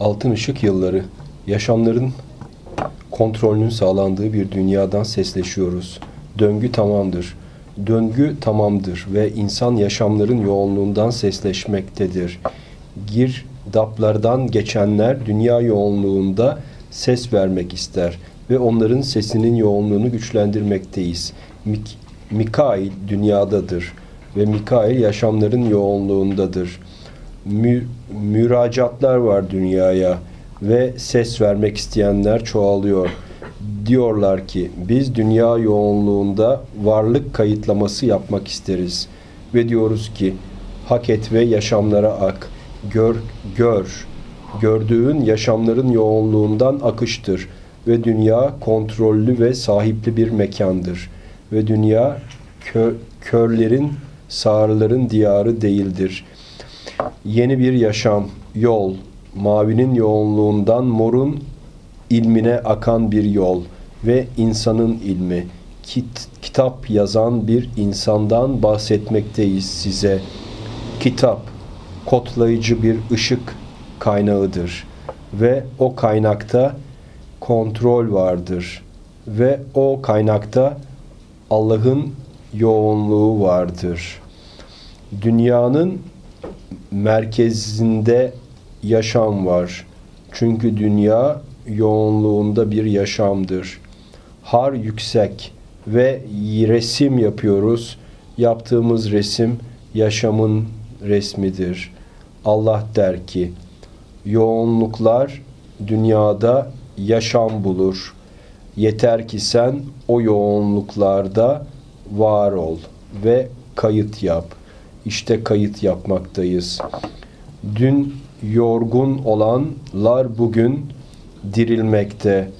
Altın ışık yılları, yaşamların kontrolünün sağlandığı bir dünyadan sesleşiyoruz. Döngü tamamdır. Döngü tamamdır ve insan yaşamların yoğunluğundan sesleşmektedir. Girdaplardan geçenler dünya yoğunluğunda ses vermek ister ve onların sesinin yoğunluğunu güçlendirmekteyiz. Mik Mikail dünyadadır ve Mikail yaşamların yoğunluğundadır. Mü müracaatlar var dünyaya ve ses vermek isteyenler çoğalıyor. Diyorlar ki biz dünya yoğunluğunda varlık kayıtlaması yapmak isteriz. Ve diyoruz ki hak et ve yaşamlara ak. Gör, gör. Gördüğün yaşamların yoğunluğundan akıştır. Ve dünya kontrollü ve sahipli bir mekandır. Ve dünya kö, körlerin, sağırların diyarı değildir. Yeni bir yaşam, yol, mavinin yoğunluğundan morun ilmine akan bir yol ve insanın ilmi. Kit, kitap yazan bir insandan bahsetmekteyiz size. Kitap, kodlayıcı bir ışık kaynağıdır ve o kaynakta kontrol vardır ve o kaynakta Allah'ın yoğunluğu vardır. Dünyanın merkezinde yaşam var. Çünkü dünya yoğunluğunda bir yaşamdır. Har yüksek ve resim yapıyoruz. Yaptığımız resim yaşamın resmidir. Allah der ki, yoğunluklar dünyada yaşam bulur. Yeter ki sen o yoğunluklarda var ol ve kayıt yap. İşte kayıt yapmaktayız. Dün yorgun olanlar bugün dirilmekte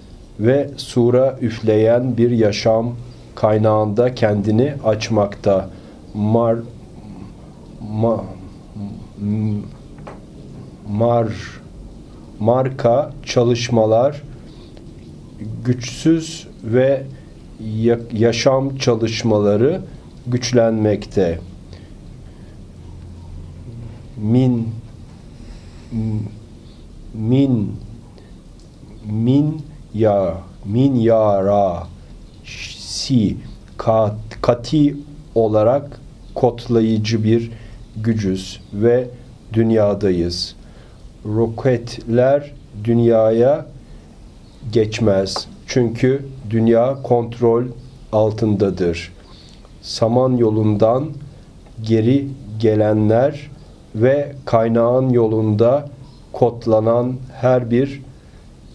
ve sura üfleyen bir yaşam kaynağında kendini açmakta. Mar ma, mar marka çalışmalar güçsüz ve yaşam çalışmaları güçlenmekte. Min min min ya min ya ra si kat, kati olarak kodlayıcı bir gücüz ve dünyadayız. Roketler dünyaya geçmez. Çünkü dünya kontrol altındadır. Saman yolundan geri gelenler ve kaynağın yolunda kodlanan her bir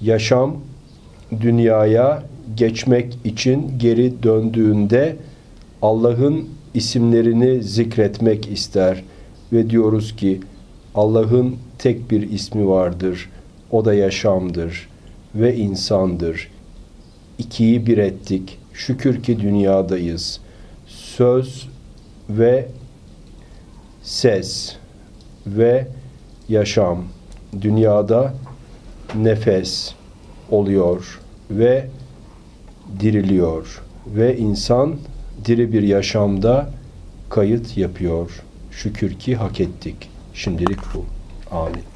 yaşam dünyaya geçmek için geri döndüğünde Allah'ın isimlerini zikretmek ister ve diyoruz ki Allah'ın tek bir ismi vardır. O da yaşamdır ve insandır. İkiyi bir ettik. Şükür ki dünyadayız. Söz ve ses ve yaşam dünyada nefes oluyor ve diriliyor ve insan diri bir yaşamda kayıt yapıyor. Şükür ki hak ettik. Şimdilik bu. Amin.